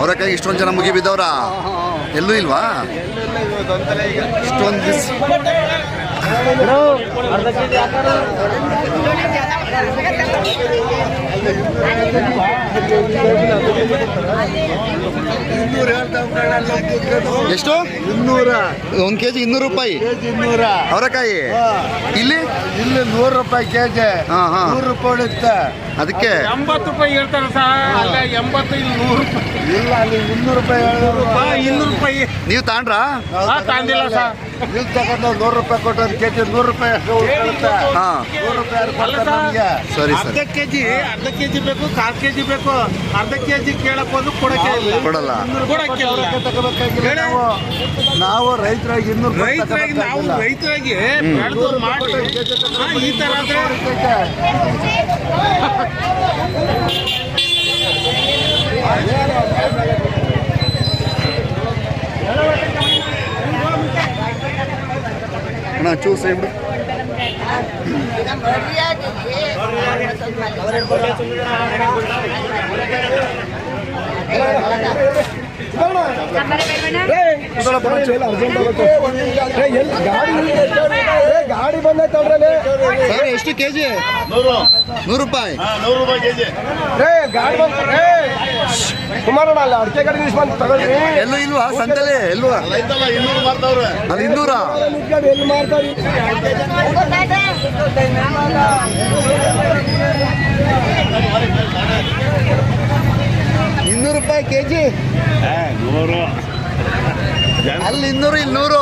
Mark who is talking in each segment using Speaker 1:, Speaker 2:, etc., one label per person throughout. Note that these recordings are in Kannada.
Speaker 1: ಅವರೆಕಾಯಿ ಇಷ್ಟೊಂದು ಜನ ಮುಗಿ ಬಿದ್ದವ್ರ? ಎಲ್ಲೂ ಇಲ್ವಾ? ಇಷ್ಟೊಂದು ದಿವ್ಸ ಎಷ್ಟು?
Speaker 2: ಇನ್ನೂರ.
Speaker 1: ಒಂದು ಕೆ ಜಿ ಇನ್ನೂರು ರೂಪಾಯಿ.
Speaker 2: ಕೆಜಿ ಇನ್ನೂರ.
Speaker 1: ಅವರಕಾಯಿ? ಇಲ್ಲಿ?
Speaker 2: ಇಲ್ಲಿ ನೂರು ರೂಪಾಯಿ ಕೆಜಿ.
Speaker 1: ಹಾ, ಹಾ.
Speaker 2: ನೂರು ರೂಪಾಯಿ ಉಳಿಯುತ್ತೆ.
Speaker 1: ಅದಕ್ಕೆ?
Speaker 3: ಎಂಬತ್ತು ರೂಪಾಯಿ ಹೇಳ್ತಾರೆ ಸರ್. ಅಲ್ಲ ಎಂಬತ್ತು ಇಲ್ಲಿ ನೂರು ರೂಪಾಯಿ.
Speaker 2: ಇಲ್ಲ ಅಲ್ಲಿ ಇನ್ನೂರು ರೂಪಾಯಿ.
Speaker 3: ರೂಪಾಯಿ. ಇನ್ನೂರು ರೂಪಾಯಿ.
Speaker 1: ನೀವು ತಾಂಡ್ರಾ?
Speaker 2: ತಾಂಡಿಲ್ಲ
Speaker 3: ಆ, ತಂದಿಲ್ಲ ಸರ್.
Speaker 2: ನೀವು ತಗೊಂಡು ನೂರು ರೂಪಾಯಿ ಕೊಟ್ಟು ಕೆಜಿ ನೂರು ರೂಪಾಯಿ ಅಷ್ಟು ಉಳ್ಕೊಳ್ಳುತ್ತೆ
Speaker 1: ಹಾ.
Speaker 2: ನೂರು ರೂಪಾಯಿ
Speaker 3: ಸರಿ.
Speaker 1: ಸರ್.
Speaker 3: ಅರ್ಧ
Speaker 1: ಸರಿ
Speaker 3: ಕೆಜಿ ಅರ್ಧ ಕೆಜಿ ಬೇಕು ಕಾಲ್ ಕೆಜಿ ಬೇಕು ಅರ್ಧ ಕೆಜಿ ಕೇಳಕ್ ಹೋದ್ರು ಕೊಡಕ್ಕೆ ಇಲ್ಲ.
Speaker 1: ಕೊಡಲ್ಲ.
Speaker 3: ಕೊಡಕ್ಕೆ ಇಲ್ಲ.
Speaker 2: ತಗೋಬೇಕಾಗಿಲ್ಲ
Speaker 3: ಹೇಳಿ.
Speaker 2: ನಾವು. ನಾವು ರೈತರಾಗಿ ಇನ್ನೂರು ರೂಪಾಯಿ
Speaker 3: ರೈತರಾಗಿ ನಾವು
Speaker 2: ತಗೋಬೇಕಾಗಿಲ್ಲ.
Speaker 3: ರೈತರಾಗಿ ಬೆಳೆದು ಮಾಡಿ. ಈ ತರ ಆದ್ರೆ
Speaker 1: ಅಣ್ಣ ಚೂಸ್ ಬಿಡು
Speaker 2: ಗಾಡಿ ಬಂದೈತಲ್ರಲ್ಲಿ
Speaker 1: ಸರ್ ಎಷ್ಟು ಕೆ ಜಿ ನೂರು ರೂಪಾಯಿ.
Speaker 4: ನೂರು ರೂಪಾಯಿ ಕೆಜಿ.
Speaker 2: ರೇ ಗಾಡಿ ಬಂತ ಅಲ್ಲ ಅಡಿಕೆ ತಗೊಳ್ರಿ
Speaker 1: ಎಲ್ಲೂ ಇಲ್ವಾ? ಸಂತೆಲಿ ಎಲ್ಲೂ
Speaker 4: ಇನ್ನೂರು
Speaker 1: ಅಲ್ಲಿ ಇನ್ನೂರ?
Speaker 2: ಎಲ್ಲಿ
Speaker 1: ರೂಪಾಯಿ ಕೆ ಜಿ
Speaker 4: ನೂರು.
Speaker 1: ಅಲ್ಲಿ ಇನ್ನೂರು ಇಲ್ಲಿ ನೂರು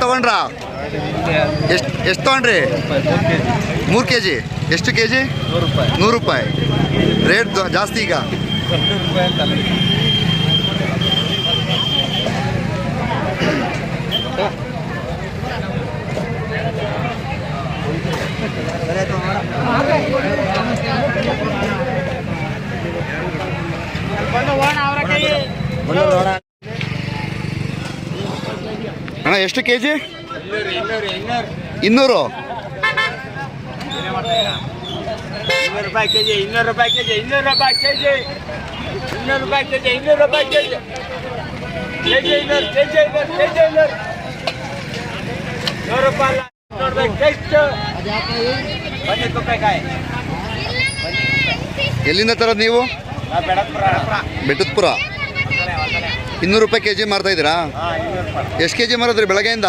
Speaker 1: ತಗೊಂಡ್ರಾ? ಎಷ್ಟು ಎಷ್ಟು ತಗೊಂಡ್ರಿ? ಮೂರು ಕೆ ಜಿ ಎಷ್ಟು ಕೆ ಜಿ ನೂರು ರೂಪಾಯಿ. ರೇಟ್ ಜಾಸ್ತಿ ಈಗ? ಅಣ್ಣ, ಎಷ್ಟು ಕೆ ಜಿ ಇನ್ನೂರು
Speaker 3: ಇನ್ನೂರು ರೂಪಾಯಿ ಕೆಜಿ ಇನ್ನೂರು ರೂಪಾಯಿ ಕೆಜಿ ಇನ್ನೂರು ರೂಪಾಯಿ ಕೆಜಿ. ಇನ್ನೂರು ರೂಪಾಯಿ ಕೆಜಿ ಇನ್ನೂರು ರೂಪಾಯಿ ಕೆಜಿ. ಕೆಜಿ ಇನ್ನೂರು ಕೆಜಿ ಇನ್ನೂರು ಕೆಜಿ ಇನ್ನೂರು. ನೂರು ರೂಪಾಯಿ ಅಲ್ಲ ಇನ್ನೂರು ರೂಪಾಯಿ ಟೆಸ್ಟ್. ಬನ್ನಿ ಕುಪ್ಪೆಕಾಯಿ
Speaker 1: ಎಲ್ಲಿಂದ ತರೋದು ನೀವು? ಬೆಟ್ಟದ್ಪುರ. ಇನ್ನೂರು ರೂಪಾಯಿ ಕೆ ಜಿ ಮಾರ್ತಾ ಇದ್ದೀರಾ? ಎಷ್ಟು ಕೆ ಜಿ ಮಾರೋದ್ರಿ ಬೆಳಗ್ಗೆಯಿಂದ?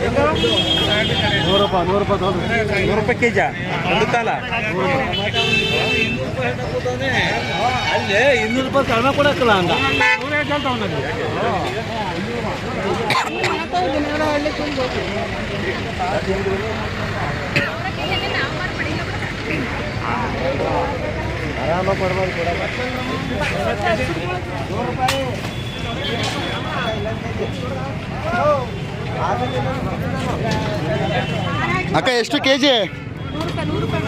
Speaker 2: ನೂರು ರೂಪಾಯಿ ನೂರು ರೂಪಾಯಿ ತೊಗೊಂಡು.
Speaker 3: ನೂರು ರೂಪಾಯಿ ಕೆಜಿ ಒಂದು ಅಲ್ಲ ಅಲ್ಲೇ ಇನ್ನೂರು ರೂಪಾಯಿ ಕಡಿಮೆ ಕೊಡಕ್ಕಲ್ಲ ಅಂತ
Speaker 2: ಆರಾಮ ಕೊಡ್ಬೋದು ಕೊಡಲ್ಲ
Speaker 1: ಅಕ್ಕ ಎಷ್ಟು ಕೆ ಜಿ
Speaker 3: ರೂಪಾಯಿ.